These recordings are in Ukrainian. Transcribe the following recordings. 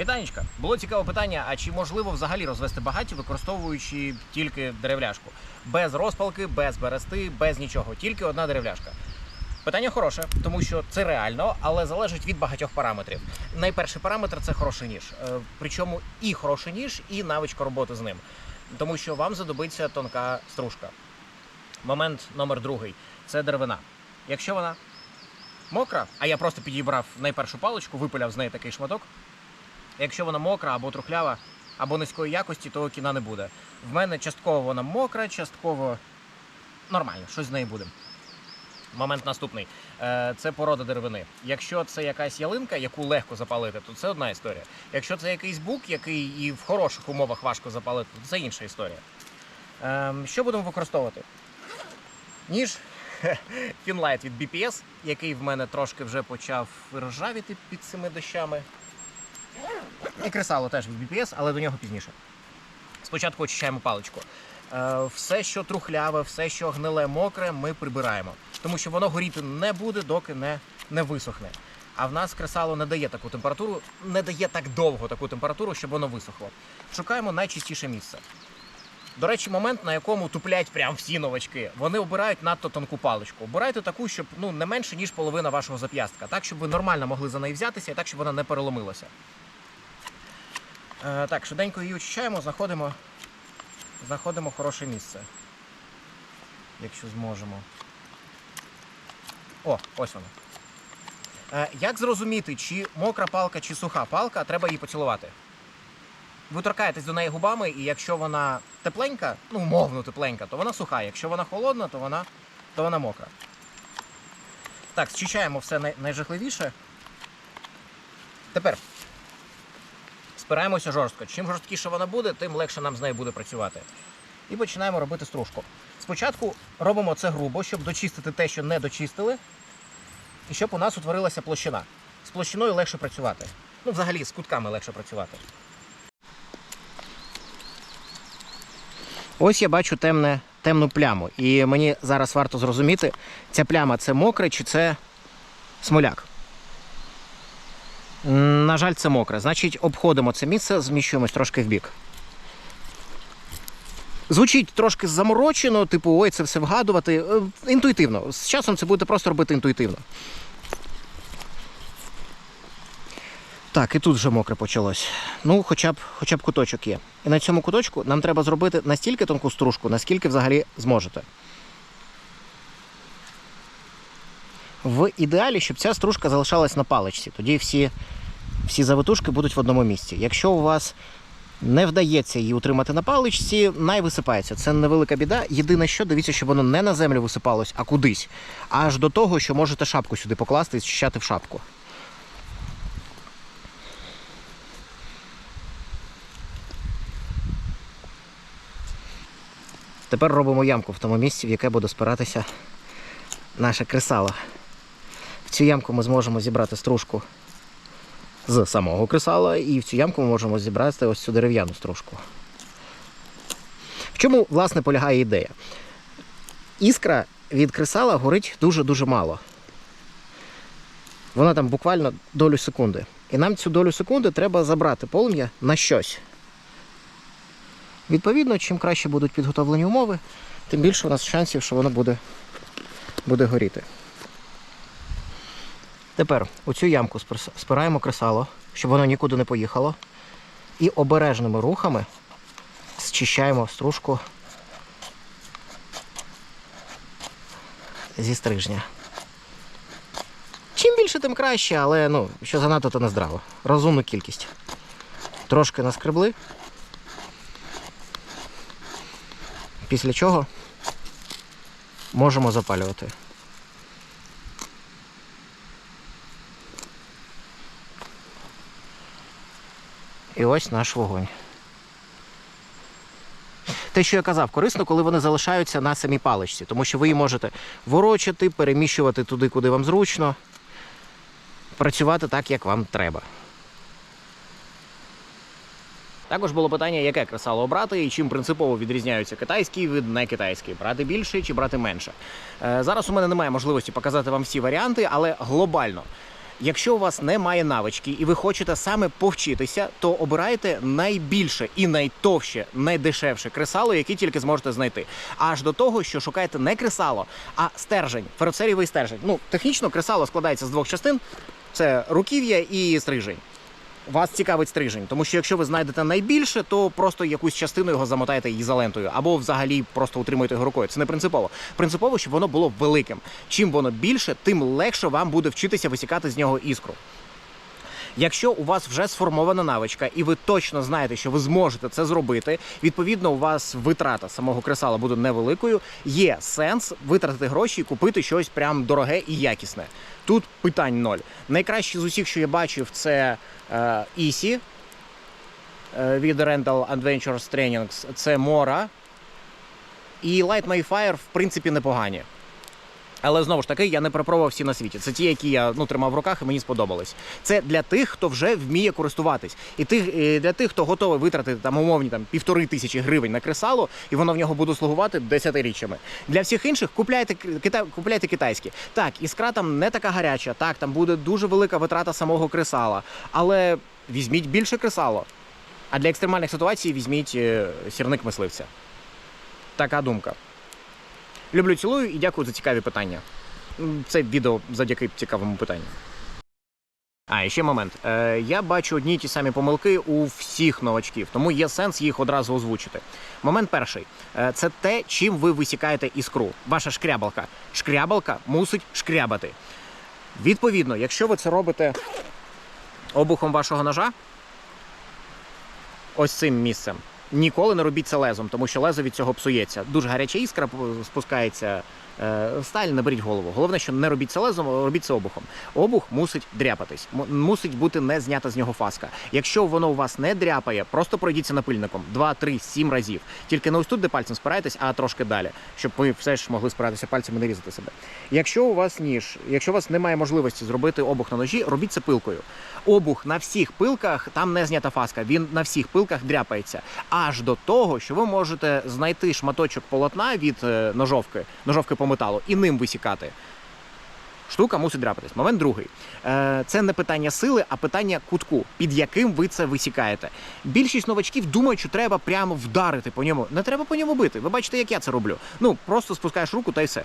Вітанечка, було цікаве питання: а чи можливо взагалі розвести багаття, використовуючи тільки деревляшку? Без розпалки, без берести, без нічого, тільки одна деревляшка. Питання хороше, тому що це реально, але залежить від багатьох параметрів. Найперший параметр це хороший ніж. Е, Причому і хороший ніж, і навичка роботи з ним. Тому що вам знадобиться тонка стружка. Момент номер другий це деревина. Якщо вона мокра, а я просто підібрав найпершу паличку, випиляв з неї такий шматок. Якщо вона мокра або трухлява, або низької якості, то кіна не буде. В мене частково вона мокра, частково нормально, щось з неї буде. Момент наступний. Е, Це порода деревини. Якщо це якась ялинка, яку легко запалити, то це одна історія. Якщо це якийсь бук, який і в хороших умовах важко запалити, то це інша історія. Ем, Що будемо використовувати? Ніж Фінлайт від BPS, який в мене трошки вже почав ржавіти під цими дощами. І кресало теж від BPS, але до нього пізніше. Спочатку очищаємо паличку. Е, Все, що трухляве, все, що гниле, мокре, ми прибираємо. Тому що воно горіти не буде, доки не, не висохне. А в нас кресало не дає таку температуру, не дає так довго таку температуру, щоб воно висохло. Шукаємо найчистіше місце. До речі, момент, на якому туплять прям всі новачки. Вони обирають надто тонку паличку. Обирайте таку, щоб ну не менше, ніж половина вашого зап'ястка, так, щоб ви нормально могли за неї взятися і так, щоб вона не переломилася. Е, так, швиденько її очищаємо, знаходимо, знаходимо хороше місце. Якщо зможемо. О, ось воно. Е, як зрозуміти, чи мокра палка, чи суха палка, треба її поцілувати. Ви торкаєтесь до неї губами, і якщо вона тепленька, ну умовно тепленька, то вона суха. Якщо вона холодна, то вона, то вона мокра. Так, зчищаємо все найжахливіше. Тепер спираємося жорстко. Чим жорсткіше вона буде, тим легше нам з нею буде працювати. І починаємо робити стружку. Спочатку робимо це грубо, щоб дочистити те, що не дочистили, і щоб у нас утворилася площина. З площиною легше працювати. Ну, взагалі, з кутками легше працювати. Ось я бачу темне, темну пляму. І мені зараз варто зрозуміти, ця пляма це мокре чи це смоляк. На жаль, це мокре. Значить, обходимо це місце, зміщуємось трошки вбік. Звучить трошки заморочено, типу, ой, це все вгадувати. Е, Інтуїтивно. З часом це будете просто робити інтуїтивно. Так, і тут вже мокре почалось. Ну, хоча б, хоча б куточок є. І на цьому куточку нам треба зробити настільки тонку стружку, наскільки взагалі зможете. В ідеалі, щоб ця стружка залишалась на паличці. Тоді всі, всі завитушки будуть в одному місці. Якщо у вас не вдається її утримати на паличці, най висипається. Це невелика біда. Єдине, що дивіться, щоб воно не на землю висипалось, а кудись. Аж до того, що можете шапку сюди покласти і зчищати в шапку. Тепер робимо ямку в тому місці, в яке буде спиратися наше кресало. В цю ямку ми зможемо зібрати стружку з самого кресала, і в цю ямку ми можемо зібрати ось цю дерев'яну стружку. В чому, власне, полягає ідея? Іскра від кресала горить дуже-дуже мало. Вона там буквально долю секунди. І нам цю долю секунди треба забрати полум'я на щось. Відповідно, чим краще будуть підготовлені умови, тим більше у нас шансів, що воно буде, буде горіти. Тепер у цю ямку спираємо кресало, щоб воно нікуди не поїхало. І обережними рухами зчищаємо стружку зі стрижня. Чим більше, тим краще, але ну, що занадто, то не здраво. Розумну кількість. Трошки наскребли. Після чого можемо запалювати. І ось наш вогонь. Те, що я казав, корисно, коли вони залишаються на самій паличці, тому що ви її можете ворочати, переміщувати туди, куди вам зручно, працювати так, як вам треба. Також було питання, яке кресало обрати і чим принципово відрізняються китайські від некитайські. Брати більше чи брати менше. Е, зараз у мене немає можливості показати вам всі варіанти, але глобально. Якщо у вас немає навички і ви хочете саме повчитися, то обирайте найбільше і найтовще, найдешевше кресало, яке тільки зможете знайти. Аж до того, що шукаєте не кресало, а стержень, ферроцерівий стержень. Ну, технічно кресало складається з двох частин: це руків'я і стрижень. Вас цікавить стрижень, тому що якщо ви знайдете найбільше, то просто якусь частину його замотаєте ізолентою, або взагалі просто утримуєте його рукою. Це не принципово. Принципово, щоб воно було великим. Чим воно більше, тим легше вам буде вчитися висікати з нього іскру. Якщо у вас вже сформована навичка, і ви точно знаєте, що ви зможете це зробити, відповідно, у вас витрата самого кресала буде невеликою. Є сенс витратити гроші і купити щось прям дороге і якісне. Тут питань ноль. Найкраще з усіх, що я бачив, це е, Ісі е, від Rental Adventures Trainings, це Мора. І Light My Fire, в принципі, непогані. Але знову ж таки, я не перепробував всі на світі. Це ті, які я ну, тримав в руках і мені сподобались. Це для тих, хто вже вміє користуватись. І тих, і для тих, хто готовий витратити там умовні там, півтори тисячі гривень на кресало, і воно в нього буде слугувати десятиріччями. Для всіх інших купляйте, кита, купляйте китайські. Так, іскра там не така гаряча, так, там буде дуже велика витрата самого кресала. Але візьміть більше кресало. А для екстремальних ситуацій візьміть е, сірник мисливця. Така думка. Люблю, цілую і дякую за цікаві питання. Це відео завдяки цікавому питанню. А, і ще момент. Е, я бачу одні й ті самі помилки у всіх новачків, тому є сенс їх одразу озвучити. Момент перший Е, це те, чим ви висікаєте іскру. Ваша шкрябалка. Шкрябалка мусить шкрябати. Відповідно, якщо ви це робите обухом вашого ножа, ось цим місцем. Ніколи не робіть це лезом, тому що лезо від цього псується. Дуже гаряча іскра спускається сталь, не беріть голову. Головне, що не робіть це лезом, робіть це обухом. Обух мусить дряпатись, мусить бути не знята з нього фаска. Якщо воно у вас не дряпає, просто пройдіться напильником 2, 3, 7 разів. Тільки не ось тут, де пальцем спираєтесь, а трошки далі, щоб ви все ж могли спиратися пальцем і не різати себе. Якщо у вас ніж, якщо у вас немає можливості зробити обух на ножі, робіть це пилкою. Обух на всіх пилках там не знята фаска. Він на всіх пилках дряпається. Аж до того, що ви можете знайти шматочок полотна від е, ножовки, ножовки по металу, і ним висікати. Штука мусить дряпатись. Момент другий. Е, Це не питання сили, а питання кутку, під яким ви це висікаєте. Більшість новачків думають, що треба прямо вдарити по ньому. Не треба по ньому бити. Ви бачите, як я це роблю. Ну просто спускаєш руку та й все.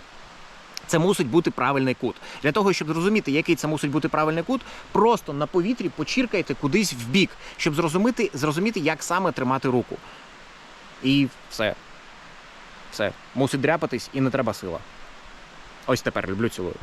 Це мусить бути правильний кут. Для того, щоб зрозуміти, який це мусить бути правильний кут, просто на повітрі почіркайте кудись в бік, щоб зрозуміти, зрозуміти, як саме тримати руку. І все. Все. Мусить дряпатись і не треба сила. Ось тепер люблю цілую.